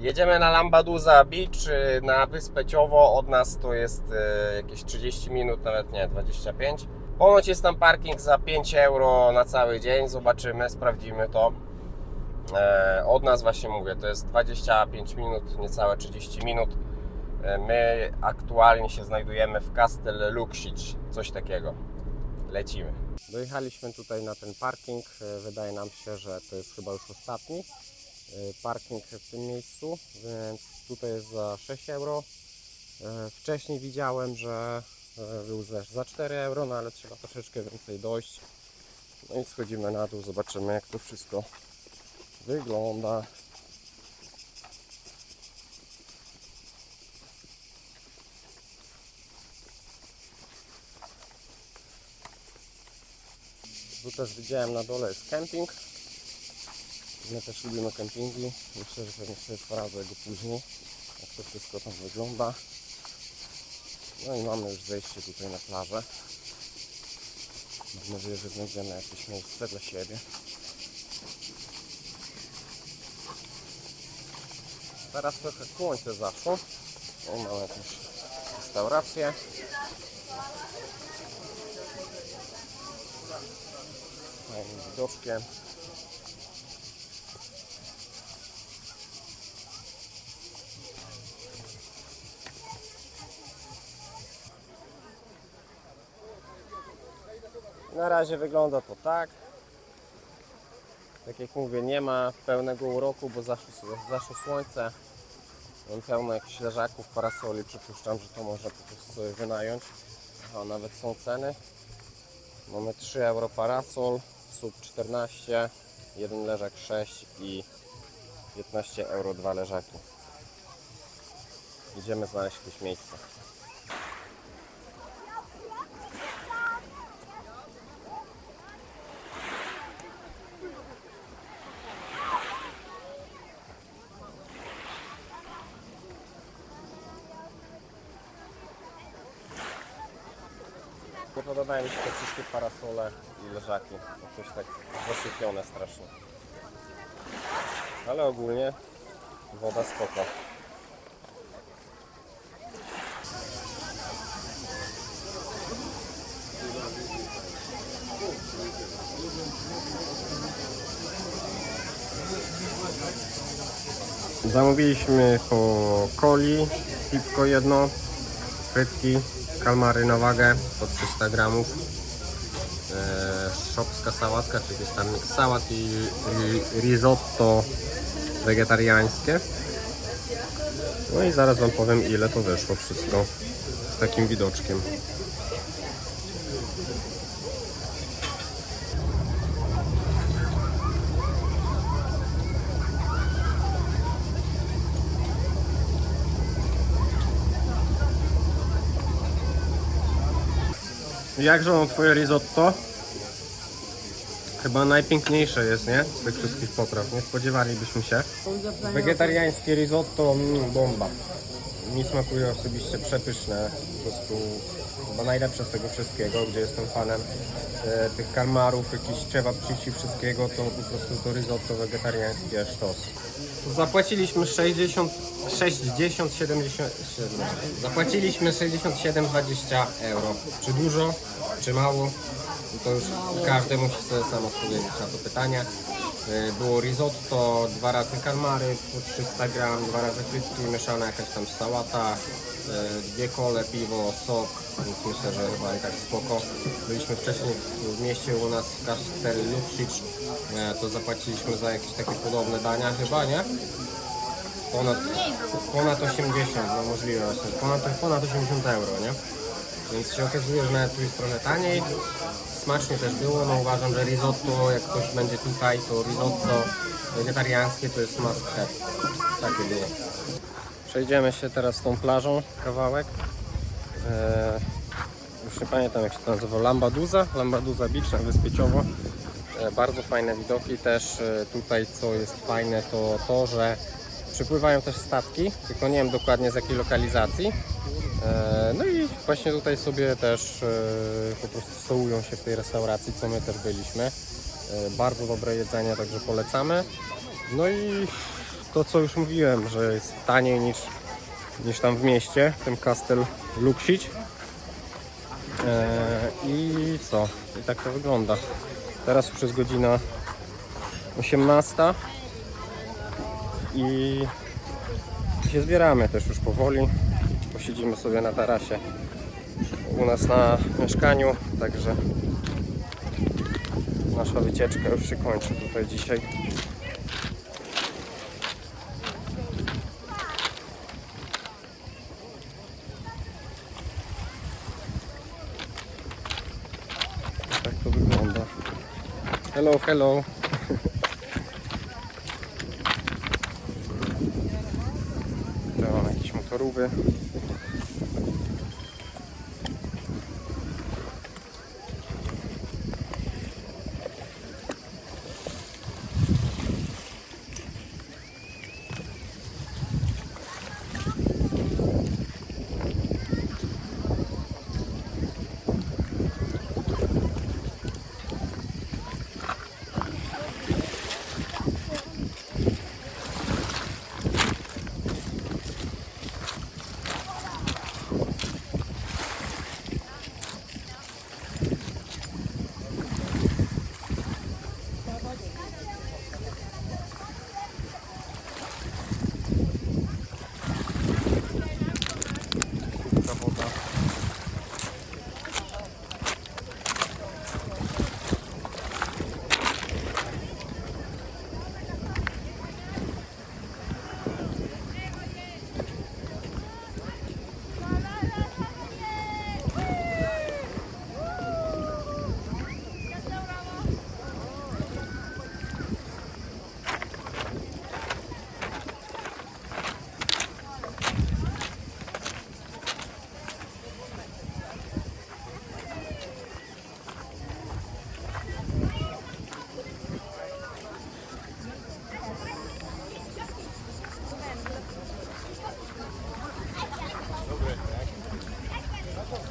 Jedziemy na Lambadusa Beach y, na wyspę Ciowo. Od nas to jest y, jakieś 30 minut, nawet nie 25. Ponoć jest tam parking za 5 euro na cały dzień. Zobaczymy, sprawdzimy to. E, Od nas właśnie mówię, to jest 25 minut, niecałe 30 minut. E, My aktualnie się znajdujemy w Castel Luksic, coś takiego. Lecimy. Dojechaliśmy tutaj na ten parking. E, Wydaje nam się, że to jest chyba już ostatni parking w tym miejscu, więc tutaj jest za 6 euro. E, Wcześniej widziałem, że e, był za 4 euro, no ale trzeba troszeczkę więcej dojść. No i schodzimy na dół, zobaczymy jak to wszystko wygląda. Tu też widziałem na dole jest camping. My też lubimy kempingi. Myślę, że pewnie sobie sprawdzę go później, jak to wszystko tam wygląda. No i mamy już zejście tutaj na plażę. Mam nadzieję, że znajdziemy jakieś miejsce dla siebie. Teraz trochę słońce zaszło. O, mamy jakąś restaurację. Fajnym widoczkiem. Na razie wygląda to tak. Tak jak mówię, nie ma pełnego uroku, bo zaszło, zaszło słońce. Mam pełno jakichś leżaków, parasoli. Przypuszczam, że to można po prostu sobie wynająć. A nawet są ceny. Mamy 3 euro parasol, sub 14, jeden leżak 6 i 15 euro dwa leżaki. Idziemy znaleźć jakieś miejsce. Nie podobają mi się te wszystkie parasole i leżaki. Jakoś tak zasypione strasznie. Ale ogólnie woda spoko. Zamówiliśmy po coli, piwko jedno, frytki, kalmary na wagę po 300 gramów, e, szopska sałatka, czy jakieś tam sałat i risotto wegetariańskie. No i zaraz Wam powiem ile to wyszło wszystko z takim widoczkiem. Jakże on Twoje risotto? Chyba najpiękniejsze jest, nie? Z tych wszystkich potraw. Nie spodziewalibyśmy się. Wegetariańskie risotto, mm, bomba. Mi smakuje osobiście przepyszne. Po prostu chyba najlepsze z tego wszystkiego, gdzie jestem fanem e, tych kalmarów, jakichś cevapcici, wszystkiego, to po prostu to risotto wegetariańskie sztos. Zapłaciliśmy 60, 60, 70, zapłaciliśmy 67,20 euro. Czy dużo, czy mało? To już każdy musi sobie sam odpowiedzieć na to pytanie. Y, Było risotto, dwa razy kalmary po 300 gram, dwa razy frytki, mieszana jakaś tam sałata, y, dwie kole, piwo, sok, więc myślę, że chyba i tak spoko. Byliśmy wcześniej w mieście u nas w Castel Luksic, y, to zapłaciliśmy za jakieś takie podobne dania chyba, nie? Ponad, ponad 80, no możliwe ponad, ponad 80 euro, nie? Więc się okazuje, że nawet tu jest trochę taniej. Smacznie też było, no uważam, że risotto, jak ktoś będzie tutaj, to risotto wegetariańskie to jest must have. Takie było. Przejdziemy się teraz tą plażą kawałek. Eee, już nie pamiętam jak się to nazywa, Lambadusa, Lambadusa Beach na Wyspie Ciowo. E, bardzo fajne widoki też. E, tutaj co jest fajne to to, że przypływają też statki, tylko nie wiem dokładnie z jakiej lokalizacji. E, No i właśnie tutaj sobie też e, po prostu stołują się w tej restauracji, co my też byliśmy. E, Bardzo dobre jedzenie, także polecamy. No i to co już mówiłem, że jest taniej niż, niż tam w mieście, w tym Castel Luxic. Eee, I co? I tak to wygląda. Teraz już jest godzina 18 i się zbieramy też już powoli. Posiedzimy sobie na tarasie u nas na mieszkaniu, także nasza wycieczka już się kończy tutaj dzisiaj. Tak to wygląda. Hello, hello. Mamy jakieś motorówy. Tutaj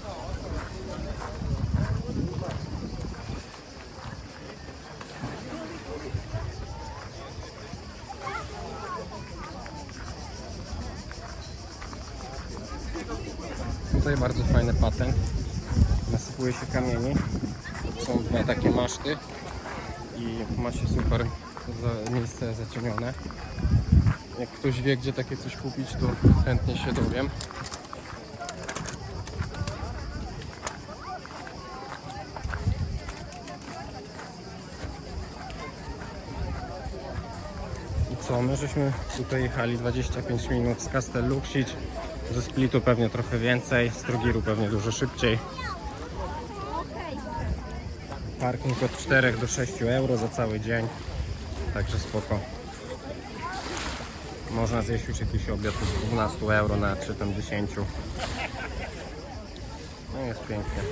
bardzo fajny patent. Nasypuje się kamieni. Są dwa takie maszty i ma się super miejsce zacienione. Jak ktoś wie, gdzie takie coś kupić, to chętnie się dowiem. Co, my żeśmy tutaj jechali 25 minut z Castel Luxic, ze Splitu pewnie trochę więcej, z Trogiru pewnie dużo szybciej. Parking od 4 do 6 euro za cały dzień, także spoko. Można zjeść już jakiś obiad od 12 euro na czy tam 10. No jest pięknie.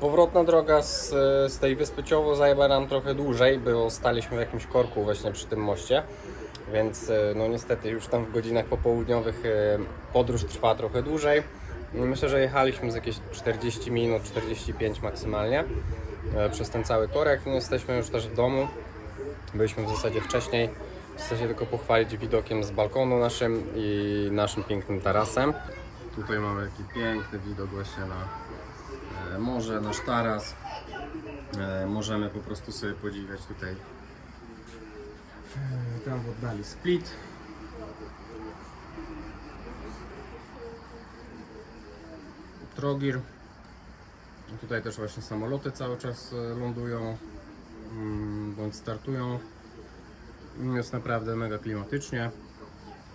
Powrotna droga z, z tej wyspy Cioło zajęła nam trochę dłużej, bo staliśmy w jakimś korku właśnie przy tym moście. Więc e, no niestety już tam w godzinach popołudniowych e, podróż trwa trochę dłużej. Myślę, że jechaliśmy z jakieś 40 minut, 45 maksymalnie e, przez ten cały korek. No, jesteśmy już też w domu. Byliśmy w zasadzie wcześniej. Chcę się tylko pochwalić widokiem z balkonu naszym i naszym pięknym tarasem. Tutaj mamy taki piękny widok właśnie na morze, nasz taras. E, Możemy po prostu sobie podziwiać tutaj e, tam w oddali Split. Trogir. Tutaj też właśnie samoloty cały czas e, lądują mm, bądź startują. Jest naprawdę mega klimatycznie.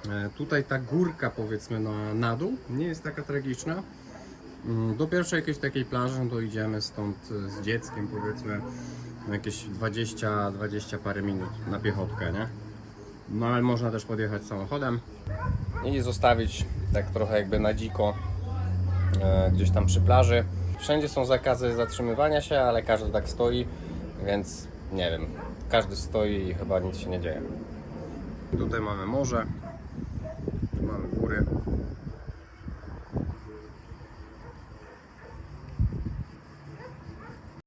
E, Tutaj ta górka powiedzmy na, na dół nie jest taka tragiczna. Mm, Do pierwszej jakiejś takiej plaży no to idziemy stąd e, z dzieckiem powiedzmy no jakieś 20, 20 parę minut na piechotkę, nie? No ale można też podjechać samochodem i zostawić tak trochę jakby na dziko e, gdzieś tam przy plaży. Wszędzie są zakazy zatrzymywania się, ale każdy tak stoi, więc nie wiem. każdy stoi i chyba nic się nie dzieje. Tutaj mamy morze, tu mamy góry.